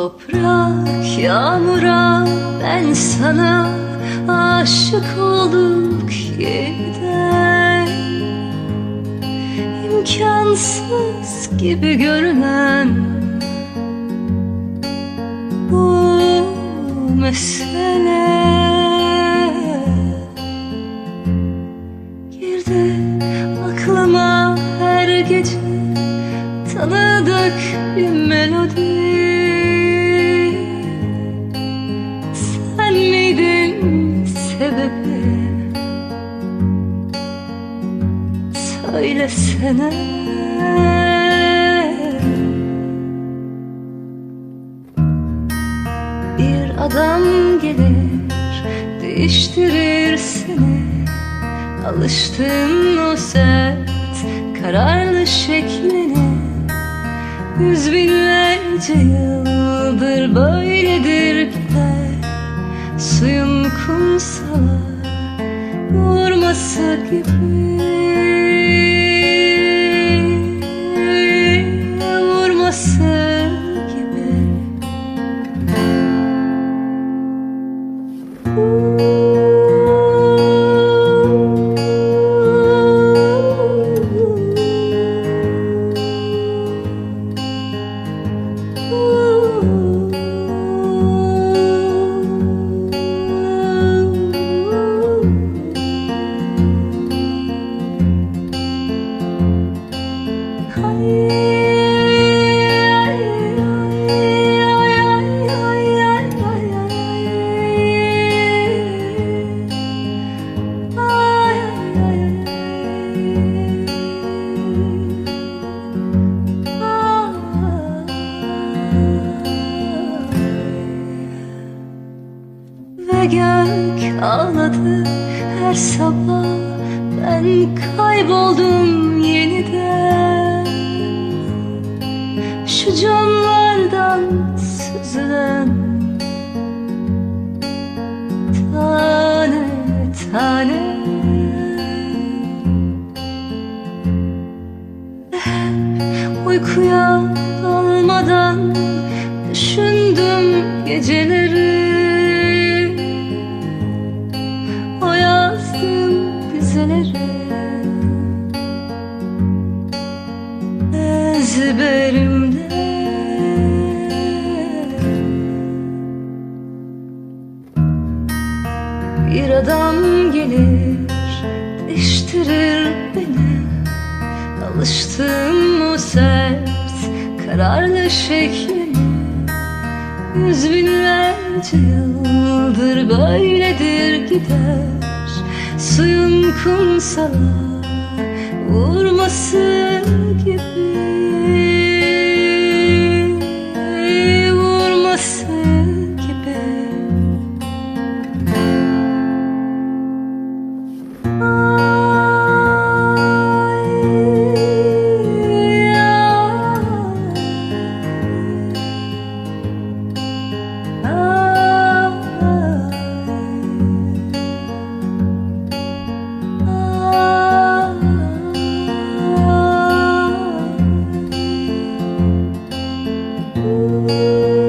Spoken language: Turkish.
Toprak yağmura ben sana aşık olduk yeniden. İmkansız gibi görünen bu mesele. Girdi aklıma her gece tanıdık bir melodi Söylesene Bir adam gelir değiştirir seni. Alıştın o sert kararlı şekline Yüz binlerce yıldır böyledir gider Suyun kumsala vurması gibi Gök ağladı her sabah. Ben kayboldum yeniden. Şu camlardan süzülen Tane tane. Hep uykuya dizeleri Ezberimde. Bir adam gelir değiştirir beni. Alıştım o sert kararlı şekline Yüz binlerce yıldır böyledir gider Suyun kumsala vurması Música